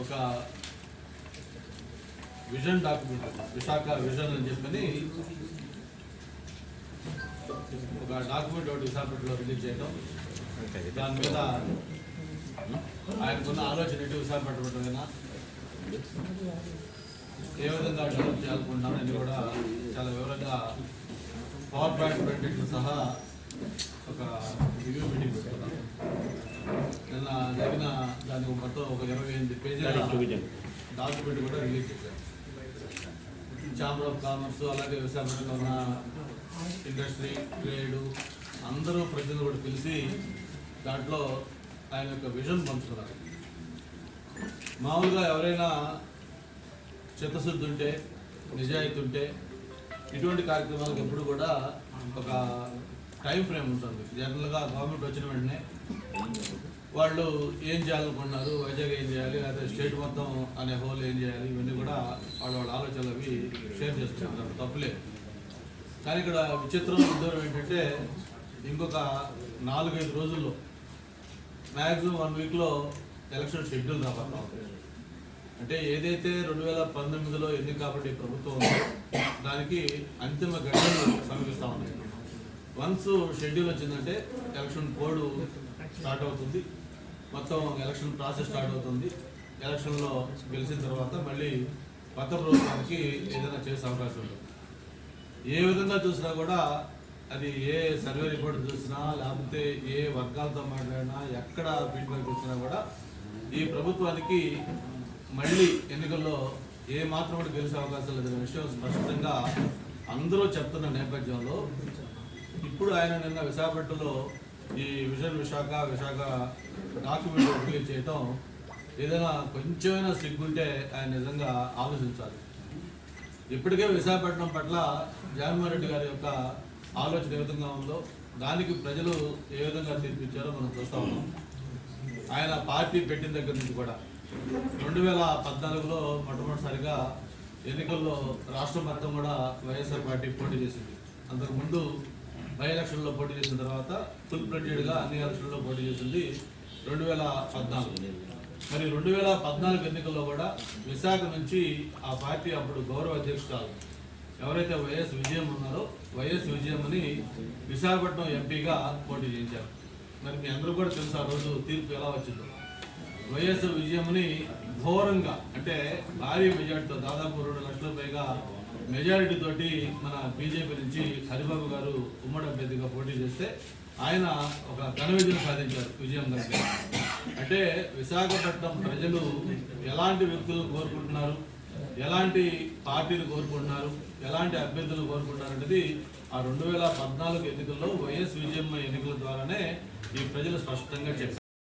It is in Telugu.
ఒక విజన్ డాక్యుమెంట్ విశాఖ విజన్ అని చెప్పని ఒక డాక్యుమెంట్ ఒకటి విశాఖపట్నంలో రిలీజ్ చేయడం దాని మీద ఆయనకున్న ఆలోచన ఏంటి విశాఖపట్నం ఏ విధంగా డెవలప్ చేయాలనుకుంటున్నాం అని కూడా చాలా వివరంగా పవర్ పాయింట్ ప్రెజెంటేషన్ సహా ఒక రివ్యూ మీటింగ్ పెట్టుకున్నాం నిన్న జరిగిన దానికి మొత్తం ఒక ఇరవై ఎనిమిది పేజీల డాక్యుమెంట్ కూడా రిలీజ్ చేశారు. ఛాంబర్ ఆఫ్ కామర్స్ అలాగే విశాఖపట్నంలో ఉన్న ఇండస్ట్రీ ట్రేడు అందరూ ప్రజలు కూడా పిలిచి దాంట్లో ఆయన యొక్క విజన్ పంచుకున్నారు. మామూలుగా ఎవరైనా చిత్తశుద్ధి ఉంటే నిజాయితీ ఉంటే ఇటువంటి కార్యక్రమాలకు ఎప్పుడు కూడా ఒక టైం ఫ్రేమ్ ఉంటుంది. జనరల్గా గవర్నమెంట్ వచ్చిన వెంటనే వాళ్ళు ఏం చేయాలనుకుంటున్నారు వైజాగ్ ఏం చేయాలి లేకపోతే స్టేట్ మొత్తం అనే హోల్ ఏం చేయాలి ఇవన్నీ కూడా వాళ్ళ వాళ్ళ ఆలోచనలు అవి షేర్ చేసుకుంటారు తప్పులే కానీ ఇక్కడ విచిత్రం ఉద్యోగం ఏంటంటే ఇంకొక నాలుగైదు రోజుల్లో మ్యాక్సిమం వన్ వీక్లో ఎలక్షన్ షెడ్యూల్ రాబోతా ఉంది. అంటే ఏదైతే రెండు వేల పంతొమ్మిదిలో ఎన్నిక కాబట్టి ప్రభుత్వం ఉందో దానికి అంతిమ గడువులు సమీపిస్తూ ఉన్నాయి. వన్స్ షెడ్యూల్ వచ్చిందంటే ఎలక్షన్ కోడ్ స్టార్ట్ అవుతుంది. మొత్తం ఎలక్షన్ ప్రాసెస్ స్టార్ట్ అవుతుంది. ఎలక్షన్లో గెలిచిన తర్వాత మళ్ళీ కొత్త ప్రభుత్వానికి ఏదైనా చేసే అవకాశం ఉంటుంది. ఏ విధంగా చూసినా కూడా అది ఏ సర్వే రిపోర్ట్ చూసినా లేకపోతే ఏ వర్గాలతో మాట్లాడినా ఎక్కడ ఫీడ్బ్యాక్ వచ్చినా కూడా ఈ ప్రభుత్వానికి మళ్ళీ ఎన్నికల్లో ఏ మాత్రం కూడా గెలిచే అవకాశం లేదనే విషయం స్పష్టంగా అందరూ చెప్తున్న నేపథ్యంలో ఇప్పుడు ఆయన నిన్న విశాఖపట్నంలో ఈ vision Visakha Visakha document release చేయటం ఏదైనా కొంచెమైనా సిగ్గుంటే ఆయన నిజంగా ఆలోచించాలి. ఇప్పటికే విశాఖపట్నం పట్ల జగన్మోహన్ రెడ్డి గారి యొక్క ఆలోచన ఏ విధంగా ఉందో దానికి ప్రజలు ఏ విధంగా తీర్పిచ్చారో మనం చూస్తా ఉన్నాం. ఆయన పార్టీ పెట్టిన దగ్గర నుంచి కూడా రెండు వేల పద్నాలుగులో మొట్టమొదటిసారిగా ఎన్నికల్లో రాష్ట్రం మొత్తం కూడా వైఎస్ఆర్ పార్టీ పోటీ చేసింది. అంతకు ముందు బై ఎలక్షన్లో పోటీ చేసిన తర్వాత ఫుల్ ప్లెడ్జెడ్గా అన్ని ఎలక్షన్లో పోటీ చేసింది రెండు వేల పద్నాలుగు. మరి రెండు వేల పద్నాలుగు ఎన్నికల్లో కూడా విశాఖ నుంచి ఆ పార్టీ అప్పుడు గౌరవ అధ్యక్షురాలు ఎవరైతే వైఎస్ విజయం ఉన్నారో వైఎస్ విజయం అని విశాఖపట్నం ఎంపీగా పోటీ చేయించారు. మరి మీ అందరూ కూడా తెలుసు ఆ రోజు తీర్పు ఎలా వచ్చిందో. వైఎస్ విజయంని ఘోరంగా అంటే భారీ మెజార్టీతో దాదాపు రెండు లక్షల పైగా మెజారిటీ తోటి మన బీజేపీ నుంచి హరిబాబు గారు ఉమ్మడి అభ్యర్థిగా పోటీ చేస్తే ఆయన ఒక ఘన విజయం సాధించారు విజయం దగ్గర అంటే విశాఖపట్నం ప్రజలు ఎలాంటి వ్యక్తులు కోరుకుంటున్నారు? ఎలాంటి పార్టీలు కోరుకుంటున్నారు? ఎలాంటి అభ్యర్థులు కోరుకుంటున్నారు అనేది ఆ రెండు వేల పద్నాలుగు ఎన్నికల్లో వైఎస్ విజయమ్మ ఎన్నికల ద్వారానే ఈ ప్రజలు స్పష్టంగా చెప్పారు.